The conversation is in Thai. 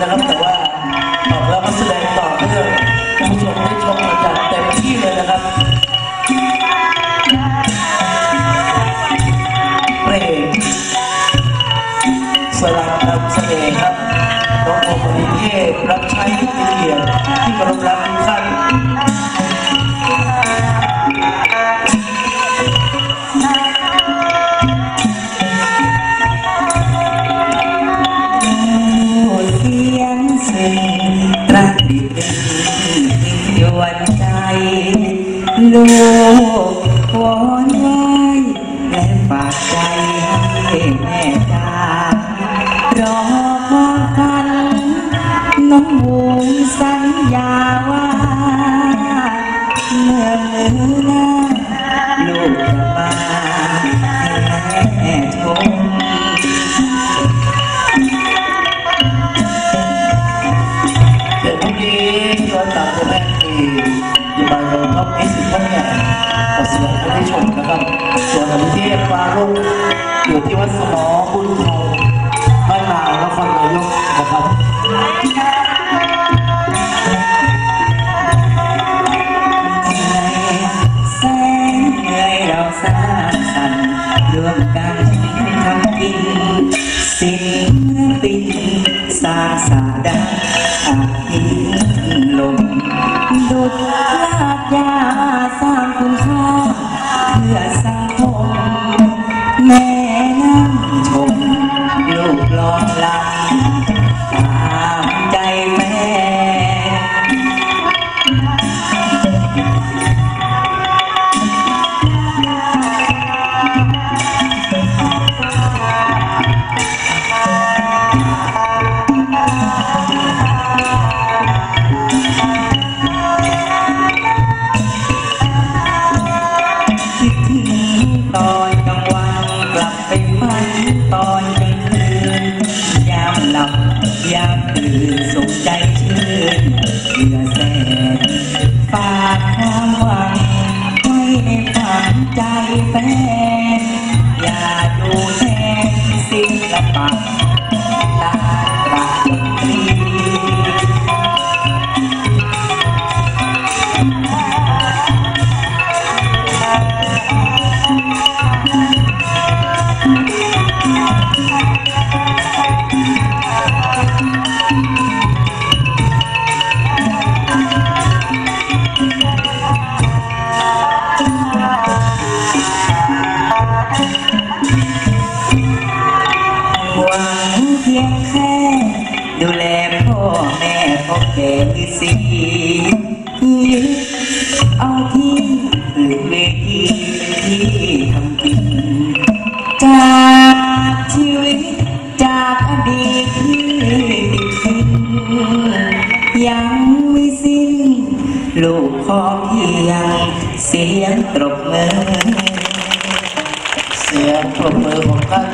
นะครับ แต่ว่าตอบแล้วก็แสดงต่อเพื่อผู้ชมได้ชมกันอย่างเต็มที่เลยนะครับเพลงสลับนำเสน่ห์ครับน้องโอมริเทพรับใช้ที่เป็นเกียรติที่กรพรัก ลูกวอนไว้และฝากใจให้แม่จ้ารอควากันน้องบูมสัญญา นอให้ได้ชมนะครับ ส่วนอภิเทพฟ้ารุ่งอยู่ที่วัดสมอบุญทองบ้านนาวนครนายกนะครับแสนเหนื่อยเราสร้างสรรค์รวมกันทำกินศิลปินสร้างสาดาอากิลมดุดลากยาสร้างคุณค่า เยามตื่นสุขใจชื่นเพื่อแสนฝากความหวังไว้ในฝันใจแฟนอย่าดูแทนศิลปะตาตราด พอแก่คือสียึดเอาที่อื่นเวทีที่ทำกินจากชีวิตจากอดีตที่ติดทิ้งยังไม่สิ้น ลูกพอเพียงเสียงตรบมือเสียงปรบมือของท่าน